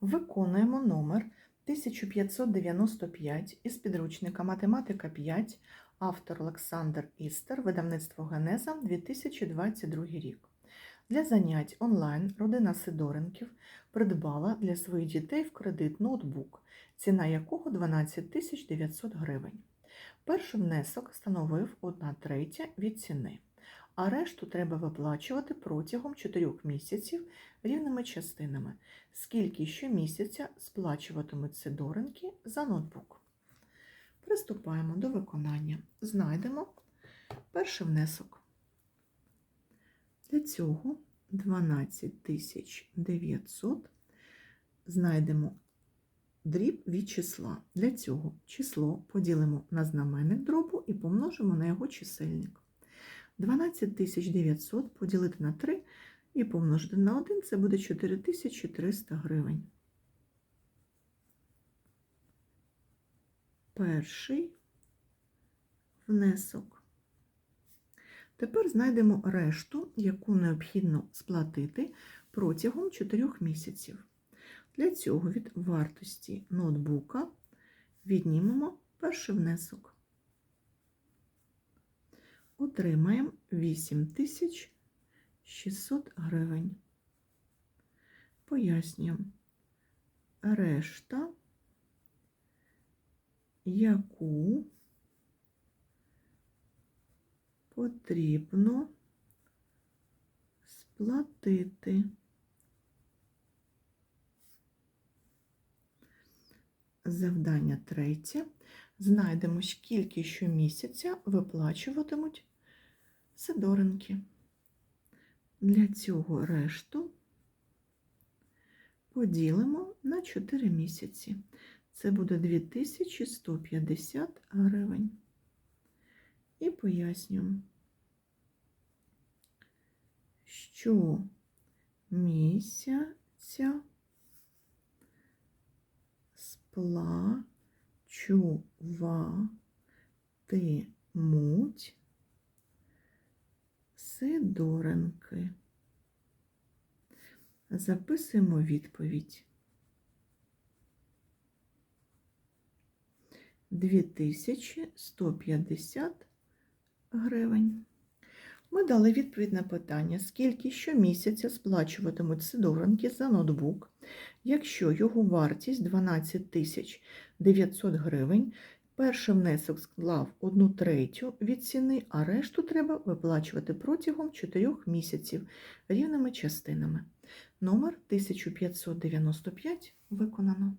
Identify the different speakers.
Speaker 1: Виконуємо номер 1595 із підручника Математика 5, автор Олександр Істер, видавництво Генеза 2022 рік. Для занять онлайн родина Сидоренків придбала для своїх дітей в кредит ноутбук, ціна якого 12 900 гривень. Перший внесок становив 1 третя від ціни, а решту треба виплачувати протягом 4 місяців рівними частинами, скільки щомісяця сплачуватимуть Сидоренки за ноутбук. Приступаємо до виконання. Знайдемо перший внесок. Для цього 12 900 знайдемо дріб від числа. Для цього число поділимо на знаменник дробу і помножимо на його чисельник. 12 900 поділити на 3 і помножити на 1 це буде 4300 гривень. Перший внесок. Тепер знайдемо решту, яку необхідно сплатити протягом 4 місяців. Для цього від вартості ноутбука віднімемо перший внесок. Отримаємо 8600 гривень. Пояснюємо. Решта, яку потрібно сплатити. Завдання третє. Знайдемо, скільки щомісяця виплачуватимуть Сидоренки. Для цього решту поділимо на 4 місяці. Це буде 2150 гривень. І пояснюємо, що місяця сплачуватимуть Сидоренки. Записуємо відповідь. 2150 гривень. Ми дали відповідь на питання, скільки щомісяця сплачуватимуть Сидоренки за ноутбук, якщо його вартість 12 900 гривень, перший внесок склав 1 третю від ціни, а решту треба виплачувати протягом 4 місяців рівними частинами. Номер 1595 виконано.